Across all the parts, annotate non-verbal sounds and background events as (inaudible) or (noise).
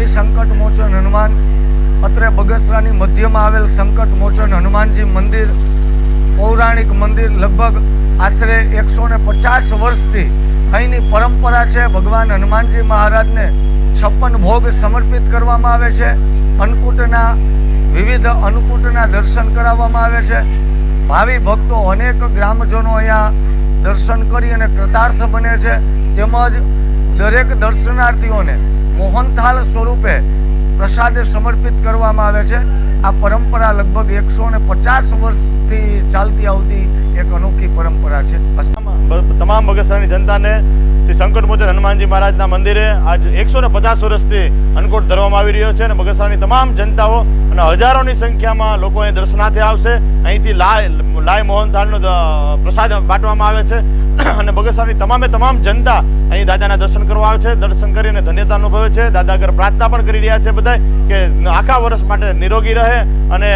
જય સંકટ મોચન હનુમાન. અત્રે બગસરાની મધ્યમાં આવેલ સંકટ મોચન હનુમાનજી મંદિર, પૌરાણિક મંદિર લગભગ આશરે એકસો ને પચાસ વર્ષથી અહીંની પરંપરા છે. ભગવાન હનુમાનજી મહારાજને છપ્પન ભોગ સમર્પિત કરવામાં આવે છે. અન્નકૂટના, વિવિધ અન્નકૂટના દર્શન કરાવવામાં આવે છે. ભાવિ ભક્તો અનેક ગ્રામજનો અહીંયા દર્શન કરી અને કૃતાર્થ બને છે. તેમજ દરેક દર્શનાર્થીઓને મોહનથાળ સ્વરૂપે પ્રસાદ સમર્પિત કરવામાં આવે છે. આ પરંપરા લગભગ એકસો ને પચાસ વર્ષથી ચાલતી આવતી એક અનોખી પરંપરા છે. તમામ બગસરાની જનતાને શ્રી સંકટ મોચન હનુમાનજી મહારાજના મંદિરે આજ એકસો ને પચાસ વર્ષથી અન્નકૂટ ધરવામાં આવી રહ્યો છે અને બગસરાની તમામ જનતાઓ અને હજારોની સંખ્યામાં લોકો અહીં દર્શનાર્થે આવશે. અહીંથી લાય લાય મોહનથાળનો પ્રસાદ બાંટવામાં આવે છે. (coughs) અને બગસરાની તમામે તમામ જનતા અહીં દાદાના દર્શન કરવા આવે છે, દર્શન કરીને ધન્યતા અનુભવે છે. દાદા આગળ પ્રાર્થના પણ કરી રહ્યા છે બધા કે આખા વર્ષ માટે નિરોગી રહે અને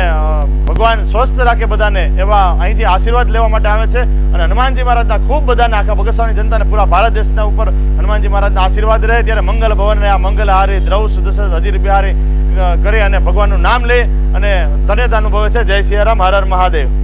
ભગવાન સ્વસ્થ રાખે બધાને એવા અહીંથી આશીર્વાદ લેવા માટે આવે છે. અને હનુમાનજી મહારાજના ખૂબ બધાને આખા બગસરાની જનતાને પૂરા ભારત દેશના ઉપર હનુમાનજી મહારાજના આશીર્વાદ રહે. ત્યારે મંગલ ભવનને આ મંગલહારી દ્રૌ દશરથ હજીર બિહારી કરી અને ભગવાનનું નામ લે અને ધન્યતા અનુભવે છે. જય સિયારામ, હર હર મહાદેવ.